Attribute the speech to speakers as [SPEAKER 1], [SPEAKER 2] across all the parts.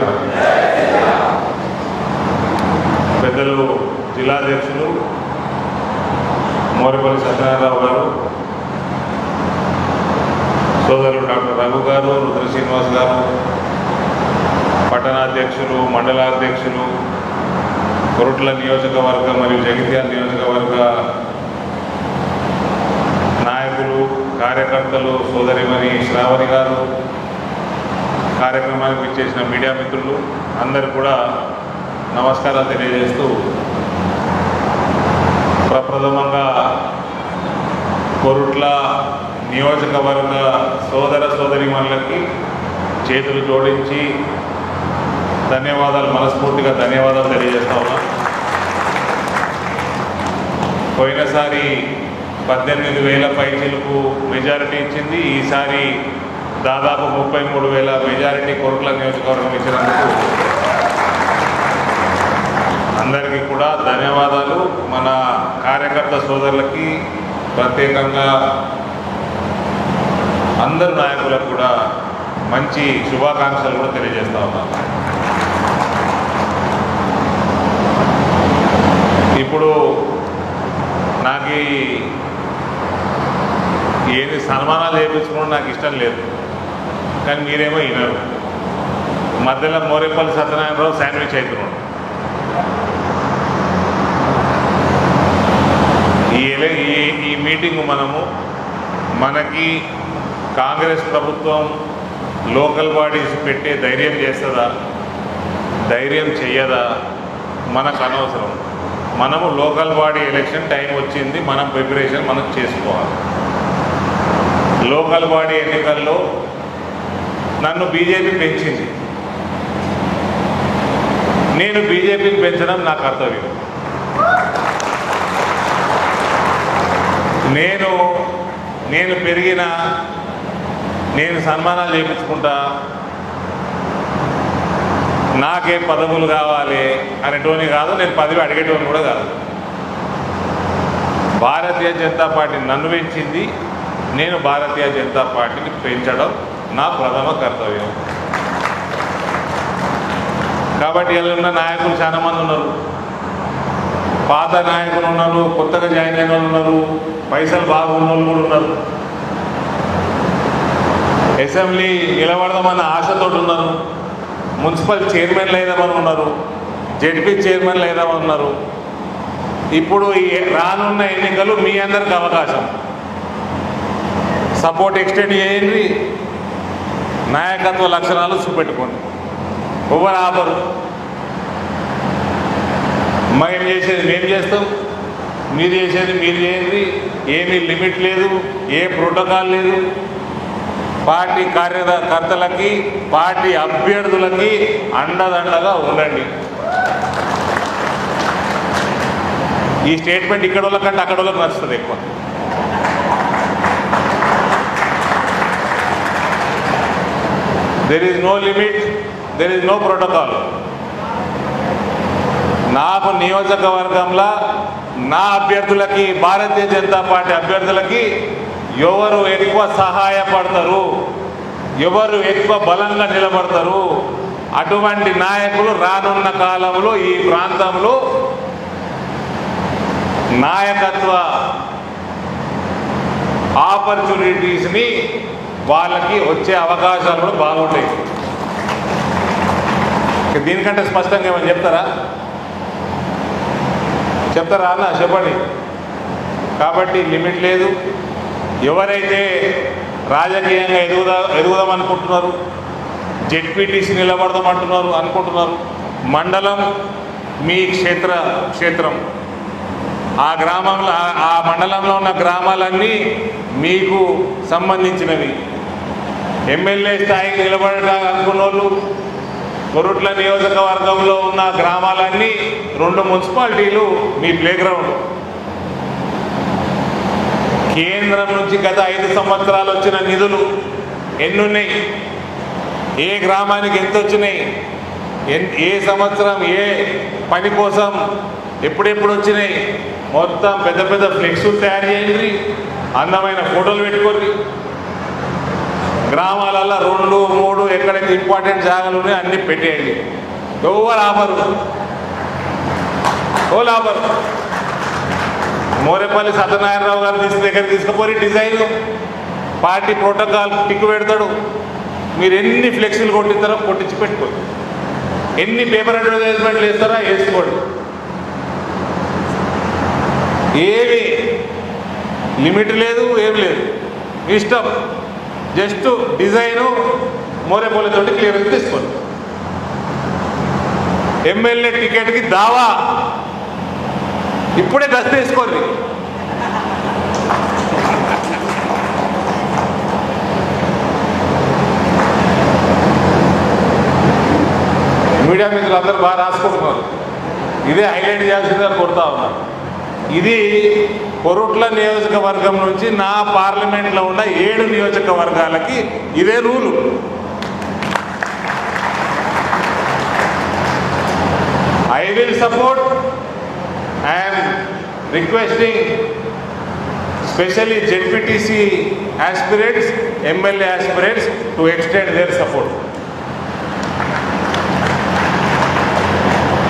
[SPEAKER 1] శ్రీరామ్ పెద్దలు జిల్లాధ్యక్షులు మోరపల్లి సత్యనారాయణరావు గారు సోదరులు డాక్టర్ రఘు గారు రుద్ర శ్రీనివాస్ గారు పట్టణాధ్యక్షులు మండలాధ్యక్షులు కొరుట్ల నియోజకవర్గ మరియు జగిత్యాల నియోజకవర్గ నాయకులు కార్యకర్తలు సోదరిమణి శ్రావణి గారు కార్యక్రమానికి ఇచ్చేసిన మీడియా మిత్రులు అందరు కూడా నమస్కారాలు తెలియజేస్తూ ప్రప్రథమంగా కొరుట్ల నియోజకవర్గ సోదర సోదరిమణులకి చేతులు జోడించి ధన్యవాదాలు మనస్ఫూర్తిగా ధన్యవాదాలు తెలియజేస్తా ఉన్నా. పోయినసారి పద్దెనిమిది వేల పైచీలకు మెజారిటీ ఇచ్చింది ఈసారి దాదాపు ముప్పై మూడు వేల మెజారిటీ కోరుకుల నియోజకవర్గం ఇచ్చినందుకు అందరికీ కూడా ధన్యవాదాలు. మన కార్యకర్త సోదరులకి ప్రత్యేకంగా అందరు నాయకులకు కూడా మంచి శుభాకాంక్షలు కూడా తెలియజేస్తా ఉన్నాను ఇప్పుడు నాకు ఏది సన్మానాలు చేయించుకోవడం నాకు ఇష్టం లేదు. కానీ మీరేమో వినరు. మధ్యలో మోరేపల్లి సత్యనారాయణరావు శాండ్విచ్ అవుతున్నాడు ఈ ఈ ఈ మీటింగ్ మనము మనకి కాంగ్రెస్ ప్రభుత్వం లోకల్ బాడీస్ పెట్టే ధైర్యం చేస్తుందా? ధైర్యం చెయ్యదా? మనకు అనవసరం. మనము లోకల్ బాడీ ఎలక్షన్ టైం వచ్చింది మనం ప్రిపరేషన్ మనం చేసుకోవాలి. లోకల్ బాడీ ఎన్నికల్లో నన్ను బీజేపీ పెంచింది. నేను బీజేపీని పెంచడం నా కర్తవ్యం. నేను నేను పెరిగిన నేను సన్మానాలు చేయించుకుంటా నాకే పదవులు కావాలి అనేటోని కాదు నేను పదవి అడిగేటోని కూడా కాదు. భారతీయ జనతా పార్టీ నన్ను పెంచింది నేను భారతీయ జనతా పార్టీని పెంచడం నా ప్రథమ కర్తవ్యం. కాబట్టి ఇలా ఉన్న నాయకులు చాలా మంది ఉన్నారు. పాత నాయకులు ఉన్నారు కొత్తగా జాయిన్ అయిన వాళ్ళు ఉన్నారు పైసలు బాగున్న వాళ్ళు కూడా ఉన్నారు. అసెంబ్లీ నిలబడదామన్న ఆశతో ఉన్నారు. మున్సిపల్ చైర్మన్లు అయిదామని ఉన్నారు. జడ్పీ చైర్మన్లు అయిదామని ఉన్నారు. ఇప్పుడు ఈ రానున్న ఎన్నికలు మీ అందరికి అవకాశం. సపోర్ట్ ఎక్స్టెండ్ చేయండి. నాయకత్వ లక్షణాలు చూపెట్టుకోండి. ఎవరు ఆపరు మేము చేసేది మేము చేస్తాం మీరు చేసేది మీరు చేయండి ఏమీ లిమిట్ లేదు ఏ ప్రోటోకాల్ లేదు. పార్టీ కార్యకర్తలకి పార్టీ అభ్యర్థులకి అండదండగా ఉండండి. ఈ స్టేట్మెంట్ ఇక్కడ వాళ్ళకంటే అక్కడ వాళ్ళకి నచ్చుతుంది ఎక్కువ. There is no limit there is no protocol నాకు నియోజకవర్గంలో నా అభ్యర్థులకి భారతీయ జనతా పార్టీ అభ్యర్థులకి ఎవరు ఎక్కువ సహాయపడతారు ఎవరు ఎక్కువ బలంగా నిలబడతారు అటువంటి నాయకులు రానున్న కాలంలో ఈ ప్రాంతంలో నాయకత్వ ఆపర్చునిటీస్ని వాళ్ళకి వచ్చే అవకాశాలు కూడా బాగుంటాయి. దీనికంటే స్పష్టంగా ఏమైనా చెప్తారా? చెప్తారా అన్న? చెప్పండి. కాబట్టి లిమిట్ లేదు. ఎవరైతే రాజకీయంగా ఎదుగుదా ఎదుగుదాం అనుకుంటున్నారు జెడ్పీటీసీ నిలబడదామంటున్నారు అనుకుంటున్నారు మండలం మీ క్షేత్ర క్షేత్రం. ఆ గ్రామంలో ఆ మండలంలో ఉన్న గ్రామాలన్నీ మీకు సంబంధించినవి. ఎమ్మెల్యే స్థాయికి నిలబడటానికి అనుకున్న వాళ్ళు కొరుట్ల నియోజకవర్గంలో ఉన్న గ్రామాలన్నీ రెండు మున్సిపాలిటీలు మీ ప్లేగ్రౌండ్. కేంద్రం నుంచి గత ఐదు సంవత్సరాలు వచ్చిన నిధులు ఎన్నున్నాయి? ఏ గ్రామానికి ఎంత వచ్చినాయి? ఎన్- ఏ సంవత్సరం ఏ పని కోసం ఎప్పుడెప్పుడు వచ్చినాయి? మొత్తం పెద్ద పెద్ద ఫ్లెక్సులు తయారు చేయండి అందమైన ఫోటోలు పెట్టుకోండి. గ్రామాలలో రెండు మూడు ఎక్కడైతే ఇంపార్టెంట్ జాగాలు ఉన్నాయో అన్నీ పెట్టేయండి. ఎవరు ఆపరు? ఓ లాభరు మోరేపల్లి సత్యనారాయణరావు గారు తీసిన దగ్గర తీసుకుపోయి డిజైన్ పార్టీ ప్రోటోకాల్ టిక్ పెడతాడు. మీరు ఎన్ని ఫ్లెక్సీలు కొట్టిస్తారో కొట్టించి పెట్టుకోండి. ఎన్ని పేపర్ అడ్వర్టైజ్మెంట్లు వేస్తారో వేసుకోండి. ఏమి లిమిట్ లేదు ఏమి లేదు. ఇష్టం. జస్ట్ డిజైను మోరేపల్లితోటి క్లియర్గా తీసుకోండి. ఎమ్మెల్యే టికెట్కి దావా. ఇప్పుడే దశ తీసుకోండి మీడియా మిత్రులు అందరూ బాగా రాసుకుంటున్నారు. ఇదే హైలైట్ చేయాల్సిందిగా కోరుతా ఉన్నారు. ఇది కొరుట్ల నియోజకవర్గం నుంచి నా పార్లమెంట్లో ఉన్న ఏడు నియోజకవర్గాలకి ఇదే rule. I will support I'm requesting specially ZPTC aspirants MLA aspirants to extend their support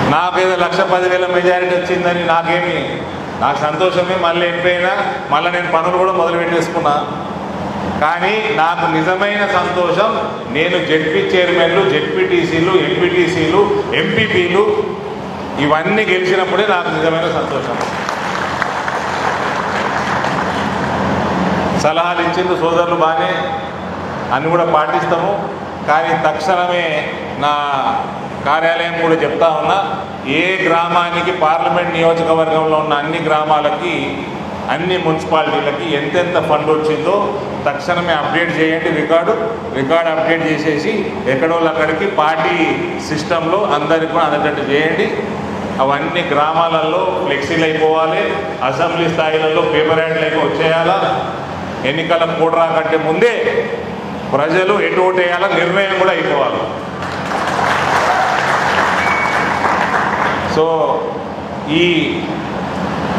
[SPEAKER 1] నాకు నాకేదో లక్ష పదివేల మెజారిటీ వచ్చిందని నాకేమి నాకు సంతోషమే మళ్ళీ ఎండిపోయినా మళ్ళీ నేను పనులు కూడా మొదలు పెట్టేసుకున్నా. కానీ నాకు నిజమైన సంతోషం నేను జెడ్పీ చైర్మన్లు జెడ్పీటీసీలు ఎంపీటీసీలు ఎంపీపీలు ఇవన్నీ గెలిచినప్పుడే నాకు నిజమైన సంతోషం. సలహాలు ఇచ్చింది సోదరులు బాగానే అన్నీ కూడా పాటిస్తాము. కానీ తక్షణమే నా కార్యాలయం కూడా చెప్తా ఉన్నా ఏ గ్రామానికి పార్లమెంట్ నియోజకవర్గంలో ఉన్న అన్ని గ్రామాలకి అన్ని మున్సిపాలిటీలకి ఎంతెంత ఫండ్ వచ్చిందో తక్షణమే అప్డేట్ చేయండి. రికార్డు రికార్డు అప్డేట్ చేసేసి ఎక్కడో అక్కడికి పార్టీ సిస్టంలో అందరికీ కూడా అందేటట్టు చేయండి. అవన్నీ గ్రామాలలో ఫ్లెక్సీలు అయిపోవాలి. అసెంబ్లీ స్థాయిలలో పేపర్ యాడ్లు అయిపో వచ్చేయాలా? ఎన్నికల కూడరా కంటే ముందే ప్రజలు ఎటు ఓటేయాలా నిర్ణయం కూడా అయిపోవాలి. సో ఈ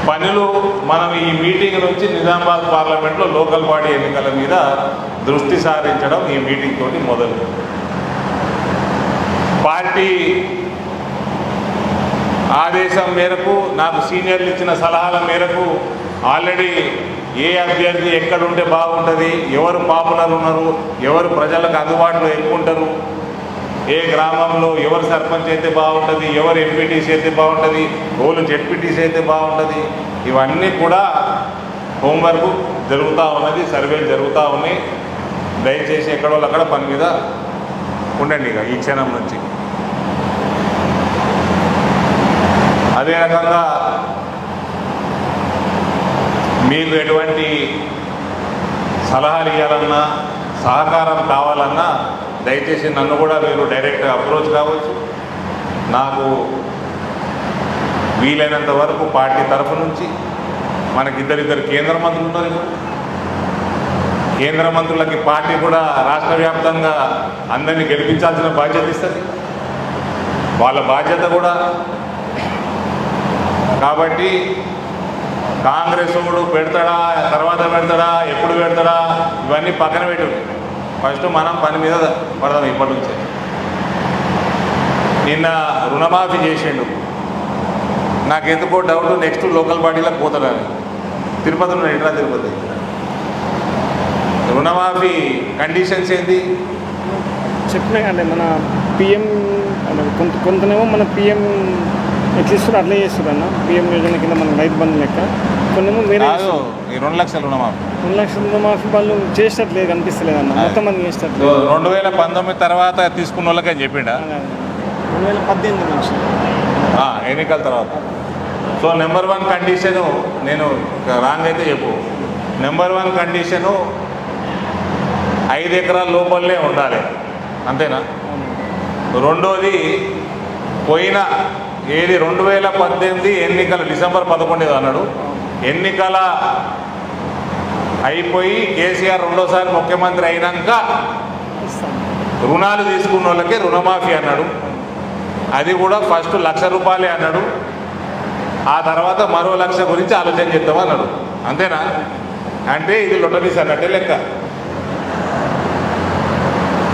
[SPEAKER 1] పనులు మనం ఈ మీటింగ్ నుంచి నిజామాబాద్ పార్లమెంట్లో లోకల్ బాడీ ఎన్నికల మీద దృష్టి సారించడం ఈ మీటింగ్ తోటి మొదలు. పార్టీ ఆదేశం మేరకు నాకు సీనియర్లు ఇచ్చిన సలహాల మేరకు ఆల్రెడీ ఏ అభ్యర్థి ఎక్కడుంటే బాగుంటుంది ఎవరు పాపులర్ ఉన్నారు ఎవరు ప్రజలకు అందుబాటులో ఎక్కువ ఉంటారు ఏ గ్రామంలో ఎవరు సర్పంచ్ అయితే బాగుంటుంది ఎవరు ఎంపీటీసీ అయితే బాగుంటుంది ఎవరు జెడ్పీటీసీ అయితే బాగుంటుంది ఇవన్నీ కూడా హోంవర్క్ జరుగుతూ ఉన్నది సర్వేలు జరుగుతూ ఉన్నాయి. దయచేసి ఎక్కడో అక్కడ పని మీద ఉండండి ఇక ఈ క్షణం నుంచి. అదే రకంగా మీకు ఎటువంటి సలహాలు ఇవ్వాలన్నా సహకారం కావాలన్నా దయచేసి నన్ను కూడా మీరు డైరెక్ట్గా అప్రోచ్ కావచ్చు. నాకు వీలైనంత వరకు పార్టీ తరఫు నుంచి మనకి ఇద్దరిద్దరు కేంద్ర మంత్రులు ఉన్నారు కేంద్ర మంత్రులకి పార్టీ కూడా రాష్ట్ర వ్యాప్తంగా అందరినీ గెలిపించాల్సిన బాధ్యత ఇస్తుంది. వాళ్ళ బాధ్యత కూడా. కాబట్టి కాంగ్రెస్ వాడు పెడతాడా తర్వాత పెడతాడా ఎప్పుడు పెడతాడా ఇవన్నీ పక్కన పెట్టు. ఫస్ట్ మనం పని మీద పడదాం ఇప్పటి నుంచే. నిన్న రుణమాఫీ చేసిండు. నాకు ఎందుకో డౌట్ నెక్స్ట్ లోకల్ బాడీలో పోతాడని తిరుపతి ఎట్లా తిరుపతి? రుణమాఫీ కండిషన్స్ ఏంది?
[SPEAKER 2] చెప్పినా కండి మన పిఎం కొంత కొంతనేమో మన పిఎం ఎట్లా ఇస్తారు అట్లే చేస్తారు అన్న. పిఎం యోజన కింద మన రైతు బంధు లెక్క. కొన్నేమో వేరే
[SPEAKER 1] కాదు ఈ రెండు లక్షల రుణమాఫీ.
[SPEAKER 2] రెండు లక్షల రుణమాఫీ వాళ్ళు చేసేటట్లేదు కనిపిస్తలేదు అన్న. మొత్తం మంది చేసేటట్లేదు.
[SPEAKER 1] రెండు వేల పంతొమ్మిది తర్వాత తీసుకున్న వాళ్ళకని చెప్పిండా?
[SPEAKER 2] అదే, అదే. రెండు వేల పద్దెనిమిది నుంచి.
[SPEAKER 1] ఎన్నికల తర్వాత. సో నెంబర్ వన్ కండిషను నేను రాంగ్ అయితే చెప్పు. నెంబర్ వన్ కండిషను ఐదు ఎకరాల లోపలనే ఉండాలి. అంతేనా. రెండోది పోయిన ఏది రెండు వేల పద్దెనిమిది ఎన్నికల డిసెంబర్ పదకొండు అన్నాడు. ఎన్నికల అయిపోయి కేసీఆర్ రెండోసారి ముఖ్యమంత్రి అయినాక రుణాలు తీసుకున్న వాళ్ళకి రుణమాఫీ అన్నాడు. అది కూడా ఫస్ట్ లక్ష రూపాయలే అన్నాడు. ఆ తర్వాత మరో లక్ష గురించి ఆలోచన చేద్దాం అన్నాడు. అంతేనా? అంటే ఇది లొటరీస్ అన్నట్టే లెక్క.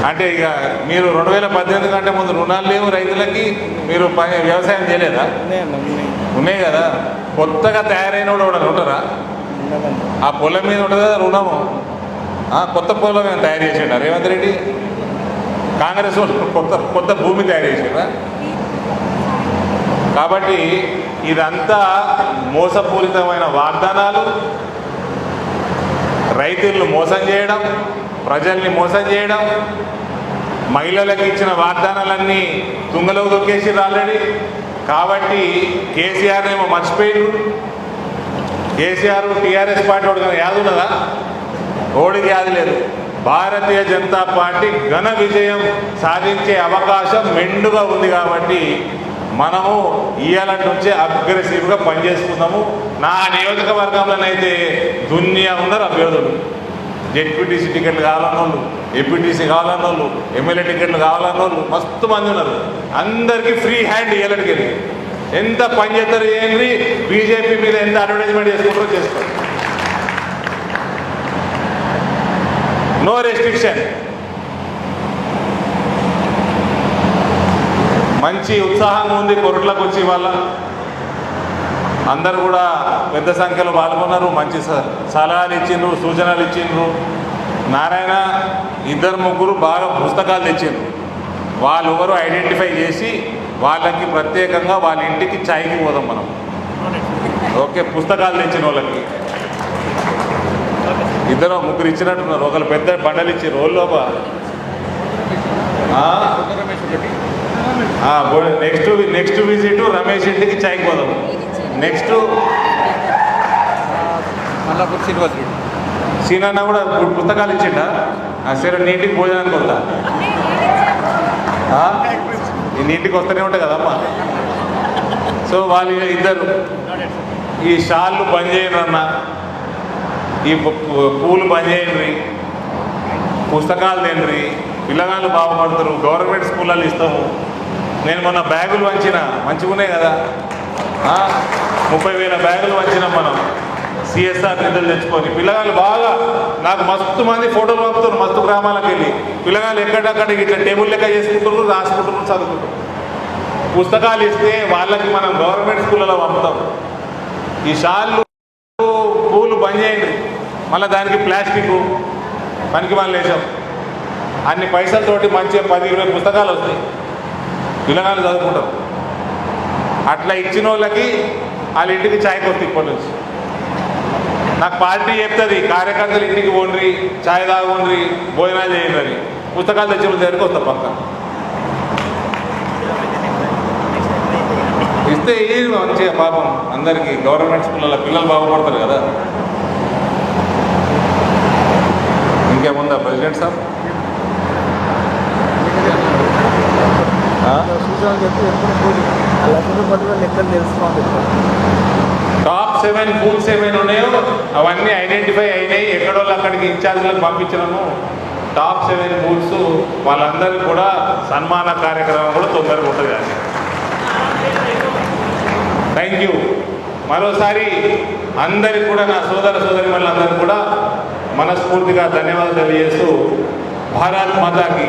[SPEAKER 1] అంటే ఇక మీరు రెండు వేల పద్దెనిమిది కంటే ముందు రుణాలు లేవు రైతులకి మీరు వ్యవసాయం చేయలేదా?
[SPEAKER 2] ఉన్నాయి
[SPEAKER 1] కదా? కొత్తగా తయారైన వాడు ఎవడన్నా ఉంటారా? ఆ పొలం మీద ఉంటుంది కదా రుణము కొత్త పొలం ఏమైనా తయారు చేసిండా రేవంత్ రెడ్డి? కాంగ్రెస్ కొత్త కొత్త భూమి తయారు చేసిండ్రా? కాబట్టి ఇదంతా మోసపూరితమైన వాగ్దానాలు. రైతులను మోసం చేయడం ప్రజల్ని మోసం చేయడం మహిళలకు ఇచ్చిన వాగ్దానాలన్నీ తుంగలో దొక్కేసి ఆల్రెడీ కాబట్టి కేసీఆర్ ఏమో మర్చిపోయిండు. కేసీఆర్ టీఆర్ఎస్ పార్టీ వాడు కదా యాదు ఉన్నదా? ఓడికి యాది లేదు. భారతీయ జనతా పార్టీ ఘన విజయం సాధించే అవకాశం మెండుగా ఉంది కాబట్టి మనము ఇవాళ నుంచే అగ్రెసివ్గా పనిచేసుకుందాము. నా నియోజకవర్గంలోనైతే దునియా ఉన్నారు అభ్యర్థులు. జెడ్పీటీసీ టికెట్లు కావాలన్న వాళ్ళు ఎంపీటీసీ కావాలన్న వాళ్ళు ఎమ్మెల్యే టికెట్లు కావాలన్న వాళ్ళు మస్తు మంది ఉన్నారు. అందరికీ ఫ్రీ హ్యాండ్ ఇవ్వడానికి వెళ్ళి ఎంత పని చేస్తారు ఏంటి బీజేపీ మీద ఎంత అడ్వర్టైజ్మెంట్ చేసుకుంటారో చేస్తారు నో రెస్ట్రిక్షన్ మంచి ఉత్సాహంగా ఉంది కొరట్లకు వచ్చి వాళ్ళ అందరు కూడా పెద్ద సంఖ్యలో పాల్గొన్నారు. మంచి స- సలహాలు ఇచ్చిండ్రు సూచనలు ఇచ్చిండ్రు. నారాయణ ఇద్దరు ముగ్గురు బాగా పుస్తకాలు తెచ్చిండ్రు. వాళ్ళు ఎవరు ఐడెంటిఫై చేసి వాళ్ళకి ప్రత్యేకంగా వాళ్ళ ఇంటికి ఛాయ్కి పోదాం మనం. ఓకే పుస్తకాలు తెచ్చిన వాళ్ళకి. ఇద్దరు ముగ్గురు ఇచ్చినట్టున్నారు. ఒకరు పెద్ద బండలు ఇచ్చి రోజులోప నెక్స్ట్ నెక్స్ట్ విజిట్ రమేష్ ఇంటికి ఛాయ్కి పోదాం. నెక్స్ట్
[SPEAKER 3] మల్లాపూర్ శ్రీనివాస్ రెడ్డి
[SPEAKER 1] సీనన్న కూడా పు- పుస్తకాలు ఇచ్చిండా? ఆ, సరే నీటికి భోజనానికి వద్దా నీటికి వస్తూనే ఉంటాయి కదమ్మా. సో వాళ్ళు ఇద్దరు. ఈ షాళ్ళు బంద్ చేయండి అన్న. ఈ పూలు బంద్ చేయండి. పుస్తకాలు తిండ్రి పిల్లగాళ్ళు బాగుపడతారు. గవర్నమెంట్ స్కూళ్ళలో ఇస్తాము. నేను మొన్న బ్యాగులు వంచిన. మంచిగా ఉన్నాయి కదా? ముప్పై వేల బ్యాగులు వచ్చినాం మనం. సిఎస్ఆర్ నిధులు తెచ్చుకొని. పిల్లగాళ్ళు బాగా నాకు మస్తు మంది ఫోటోలు పంపుతారు మస్తు గ్రామాలకు వెళ్ళి. పిల్లగాళ్ళు ఎక్కడక్కడ ఇట్లా టేబుల్ లెక్క చేసుకుంటున్నారు రాసుకుంటున్నారు చదువుకుంటారు పుస్తకాలు ఇస్తే వాళ్ళకి మనం గవర్నమెంట్ స్కూళ్ళలో పంపుతాం. ఈ షాళ్ళు పూలు బంద్ చేయండి. మళ్ళీ దానికి ప్లాస్టిక్ పనికి మనం వేసాం అన్ని పైసలతోటి మంచిగా పది ఇరవై పుస్తకాలు వస్తాయి. పిల్లగాళ్ళు చదువుకుంటాం అట్లా ఇచ్చిన వాళ్ళకి వాళ్ళ ఇంటికి ఛాయ్ కొత్త ఇప్పటి నుంచి. నాకు పార్టీ చెప్తుంది కార్యకర్తలు ఇంటికి పోండ్రి ఛాయ్ తాగుండ్రి భోజనాలు చేయండి అని పుస్తకాలు తెచ్చిన వాళ్ళ దగ్గరికి వస్తా పక్క. ఇస్తే ఏది మంచిగా పాపం అందరికీ గవర్నమెంట్ స్కూళ్ళ పిల్లలు బాగుపడతారు కదా. ఇంకేముందా ప్రెసిడెంట్ సార్ ఆ?
[SPEAKER 3] సూచనలు చెప్పి ఎప్పుడు పోటీ. లక్షల లెక్కలు తెలుసుకోండి.
[SPEAKER 1] ఏమైనా సెవెన్ ఏమైనా ఉన్నాయో. అవన్నీ ఐడెంటిఫై అయినాయి. ఎక్కడోళ్ళు అక్కడికి ఇన్ఛార్జీలకు పంపించినాము టాప్ సెవెన్ బూత్స్ వాళ్ళందరికీ కూడా సన్మాన కార్యక్రమం కూడా తొందరగా ఉంటుంది కానీ థ్యాంక్ యూ మరోసారి అందరికి కూడా నా సోదర సోదరి వాళ్ళందరికీ కూడా మనస్ఫూర్తిగా ధన్యవాదాలు తెలియజేస్తూ భారత్ మాతాకి.